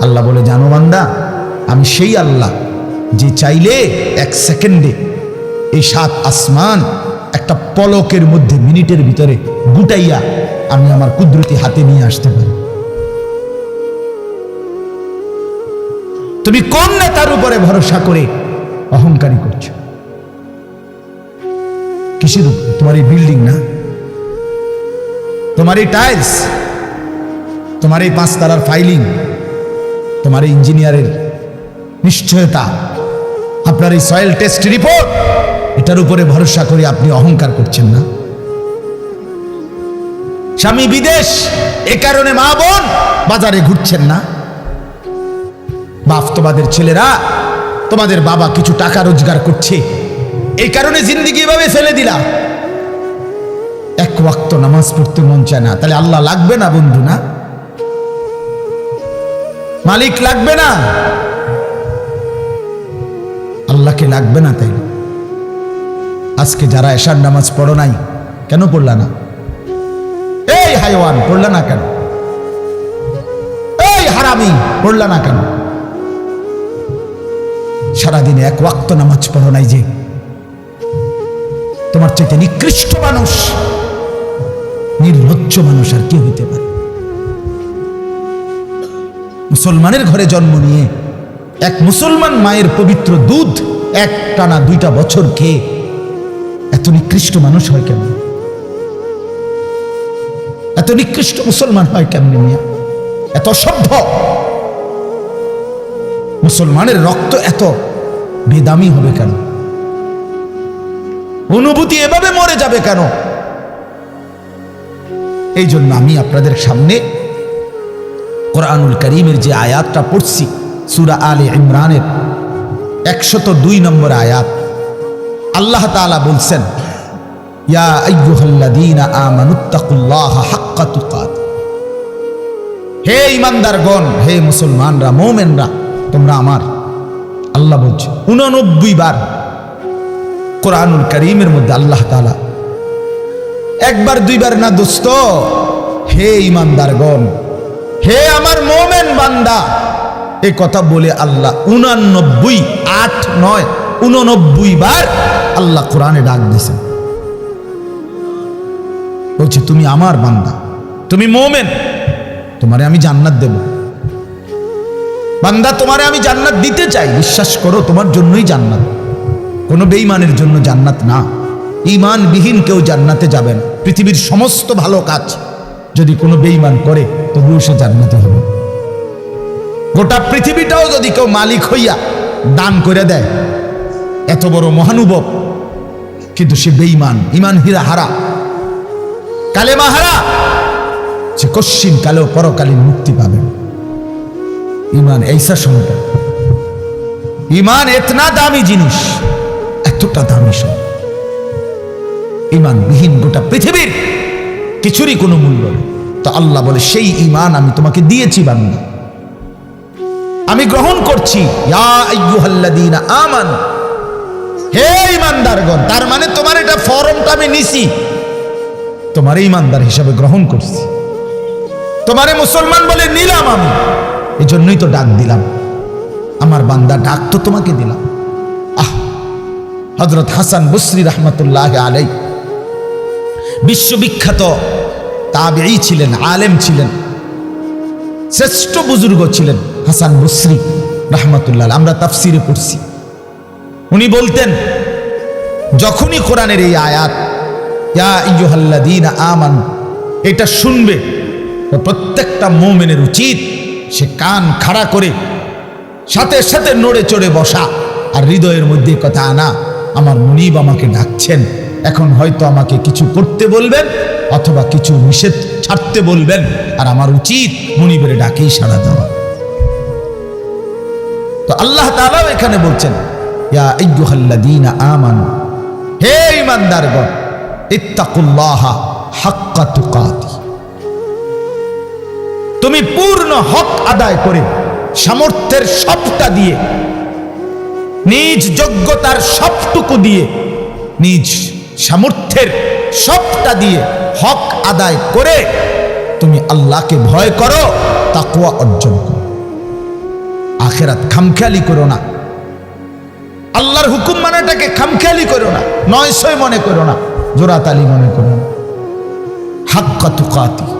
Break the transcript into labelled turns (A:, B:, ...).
A: আল্লাহ বলে, জানো বান্দা, আমি সেই আল্লাহ যে চাইলে এক সেকেন্ডে এই সাত আসমান একটা পলকের মধ্যে মিনিটের ভিতরে গুটাইয়া আমি আমার কুদরতি হাতে নিয়ে আসতে পারি। তুমি কোন নেতার উপরে ভরসা করে অহংকারী করছ? কিসের তোমার এই বিল্ডিং না? তোমার এই টাইলস তোমার এই পাঁচতলার ফাইলিং তোমার এই ইঞ্জিনিয়ারের নিশ্চয়তা, আপনার এই সয়েল টেস্ট রিপোর্ট এটার উপরে ভরসা করে আপনি অহংকার করছেন না। স্বামী বিদেশ, এ কারণে মা বোন বাজারে ঘুরছেন না। বাস্তবাদের ছেলেরা, তোমাদের বাবা কিছু টাকা রোজগার করছে। এই কারণে জিন্দিগি এভাবে ফেলে দিলা। এক ওয়াক্ত নামাজ পড়তে মন চায় না। তাহলে আল্লাহ লাগবে না বন্ধু, না? মালিক লাগবে না? আল্লাহকে লাগবে না তাই আজকে যারা এশার নামাজ পড়ো নাই, কেন পড়লা না? এই হাইওয়ান, পড়লা না কেন? এই হারামি, পড়লা না কেন? সারাদিনে এক ওয়াক্ত নামাজ পড়ো নাই যে। তোমার চাইতে নিকৃষ্ট মানুষ, নির্লজ্জ মানুষ আর কি হইতে পারে মুসলমানের ঘরে জন্ম নিয়ে, এক মুসলমান মায়ের পবিত্র দুধ এক টানা দুইটা বছর খেয়ে, এত নিকৃষ্ট মানুষ হয় কেমন? এত নিকৃষ্ট মুসলমান হয় কেমনি মিয়া? এত সভ্য মুসলমানের রক্ত এত বেদামি হবে কেন? অনুভূতি এভাবে মরে যাবে কেন? এই জন্য আমি আপনাদের সামনে কোরআনুল করিমের যে আয়াতটা পড়ছি, সুরা আলে ইমরানের একশত দুই নম্বর আয়াত, আল্লাহ তাআলা বলছেন হে ইমানদারগণ হে মুসলমানরা, মোমেনরা, তোমরা আমার আল্লাহ বলছে। উননব্বই বার কোরআনুল করিমের মধ্যে আল্লাহ তাআলা একবার, দুইবার, না দোস্ত, হে ইমানদার ইমানদারগণ হে আমার মোমেন বান্দা, এ কথা বলে আল্লাহ উনানব্বই, আট, নয়, উননব্বই বার আল্লাহ কোরআনে ডাক দিয়েছেন। বলছে, তুমি আমার বান্দা, তুমি মোমেন, তোমারে আমি জান্নাত দেব। বান্দা, তোমারে আমি জান্নাত দিতে চাই, বিশ্বাস করো, তোমার জন্যই জান্নাত। কোনো বেঈমানের জন্য জান্নাত না। ইমানবিহীন কেউ জান্নাতে যাবেন পৃথিবীর সমস্ত ভালো কাজ যদি কোনো বেঈমান করে, তবুও সে জান্নাতে হবে। গোটা পৃথিবীটাও যদি কেউ মালিক হইয়া দান করে দেয়, এত বড় মহানুভব। কিন্তু সে বেঈমান ইমান হীরা হারা। কালেমা হারা। সে কশ্চিন কালেও পরকালীন মুক্তি পাবেন ইমান এইসা সমটা ইমান এতনা দামি জিনিস, এতটা দামি সব। ইমান বিহীন গোটা পৃথিবীর কিছুরই কোনো মূল্য তো আল্লাহ বলে, সেই ইমান আমি তোমাকে দিয়েছি বান্দা। আমি গ্রহণ করছি। আমানু। হে ইমানদারগণ তার মানে তোমার এটা ফরমটা আমি নিছি। তোমার ইমানদার হিসাবে গ্রহণ করছি। তোমারে মুসলমান বলে নিলাম আমি। এই জন্যই তো ডাক দিলাম। আমার বান্দা ডাক তো তোমাকে দিলাম। আহ হজরত হাসান বসরি রহমতুল্লাহ আলাই বিশ্ববিখ্যাত তাবেই ছিলেন, আলেম ছিলেন, শ্রেষ্ঠ বুজুর্গ ছিলেন হাসান বসরি রহমতুল্লাহ আমরা তাফসিরে পড়ছি। উনি বলতেন, যখনই কোরআনের এই আয়াত, ইয়া ইয়ুহাল্লাযীনা আমান, এটা শুনবে প্রত্যেকটা মোমেনের উচিত সে কান খাড়া করে, সাথে সাথে নড়ে চড়ে বসা আর হৃদয়ের মধ্যে কথা আনা, আমার মুনিব আমাকে ডাকছেন। এখন হয়তো আমাকে কিছু করতে বলবেন অথবা কিছু নিষেধ ছাড়তে বলবেন। আর আমার উচিত মুনিবের ডাকেই সাড়া দেওয়া। তো আল্লাহ তাআলাও এখানে বলছেন, ইয়া আইয়ুহাল্লাযীনা আমানু, হে ইত্তাকুল্লাহা হাক্কা তুকাতি। তুমি পূর্ণ হক আদায় করে সামর্থ্যের সবটা দিয়ে, নিজ যোগ্যতার সবটুকু দিয়ে, নিজ সামর্থ্যের সবটা দিয়ে হক আদায় করে তুমি আল্লাহকে ভয় করো তাকুয়া অর্জন করো। আখেরাত খামখেয়ালি করো না। আল্লাহর হুকুম মানেটাকে খামখেয়ালি করো না, নয় সয় মনে করো না, জোরাতালি মনে করো না। হাক্কা তুকাতি।